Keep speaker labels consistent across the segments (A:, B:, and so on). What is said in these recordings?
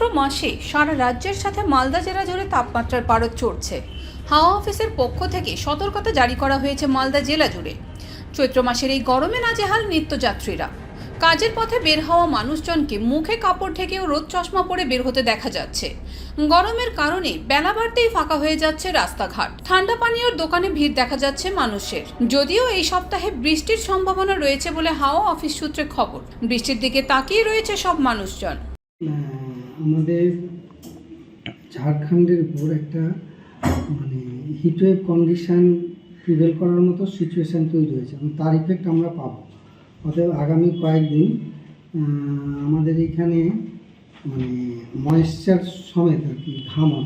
A: মাসে সারা রাজ্যের সাথে মালদা জেলা জুড়ে তাপমাত্রার পারদ চড়ছে। হাওয়া অফিসের পক্ষ থেকে সতর্কতা জারি করা হয়েছে মালদা জেলা জুড়ে। চৈত্র মাসের এই গরমে নাজেহাল নিত্যযাত্রীরা। কাজের পথে বের হওয়া মানুষজনকে মুখে কাপড় ঢেকেও রোদ চশমা পরে বের হতে দেখা যাচ্ছে। গরমের কারণে বেলা বাড়তেই ফাঁকা হয়ে যাচ্ছে রাস্তাঘাট। ঠান্ডা পানীয়র দোকানে ভিড় দেখা যাচ্ছে মানুষের। যদিও এই সপ্তাহে বৃষ্টির সম্ভাবনা রয়েছে বলে হাওয়া অফিস সূত্রে খবর। বৃষ্টির দিকে তাকিয়ে রয়েছে সব মানুষজন।
B: আহ, আমাদের ঝাড়খণ্ডের উপর একটা মানে হিটওয়েভ কন্ডিশান প্রিভেল করার মতো সিচুয়েশান তৈরি হয়েছে এবং তার ইফেক্ট আমরা পাবো। অতএব আগামী কয়েকদিন আমাদের এখানে মানে ময়েশ্চার সমেত আর কি ঘামা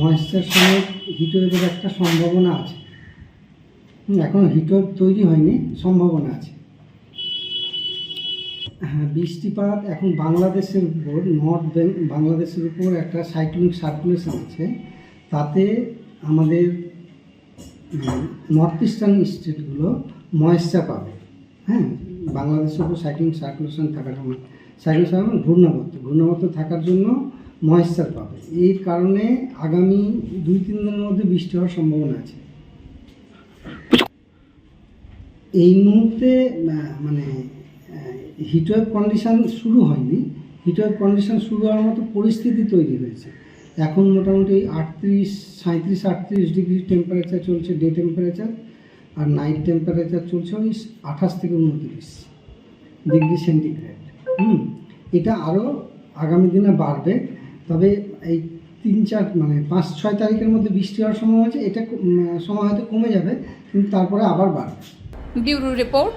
B: ময়েশ্চার সমেত হিটওয়েভের একটা সম্ভাবনা আছে। এখনও হিটওয়েভ তৈরি হয়নি, সম্ভাবনা আছে। হ্যাঁ বৃষ্টিপাত এখন বাংলাদেশের উপর নর্থ বাংলাদেশের উপর একটা সাইক্লোনিক সার্কুলেশন আছে। তাতে আমাদের নর্থ ইস্টার্ন স্টেটগুলো ময়েশ্চার পাবে। হ্যাঁ বাংলাদেশের উপর সাইক্লোনিক সার্কুলেশন থাকার জন্য সাইক্লোনিক মানে ঘূর্ণাবর্ত ঘূর্ণাবর্ত থাকার জন্য ময়েশ্চার পাবে। এই কারণে আগামী দুই, তিন দিনের মধ্যে বৃষ্টি হওয়ার সম্ভাবনা আছে। এই মুহূর্তে মানে হিটওয়েভ কন্ডিশন শুরু হয়নি। হিটওয়েভ কন্ডিশান শুরু হওয়ার মতো পরিস্থিতি তৈরি হয়েছে। এখন মোটামুটি আটত্রিশ সাঁত্রিশ আটত্রিশ ডিগ্রি টেম্পারেচার চলছে ডে টেম্পারেচার আর নাইট টেম্পারেচার চলছে ওই আঠাশ থেকে উনত্রিশ ডিগ্রি সেন্টিগ্রেড হুম, এটা আরও আগামী দিনে বাড়বে। তবে এই তিন চার মানে পাঁচ, ছয় তারিখের মধ্যে বৃষ্টি হওয়ার সময় আছে। এটা সময় হয়তো কমে যাবে, কিন্তু তারপরে আবার বাড়বে।
A: Bureau report.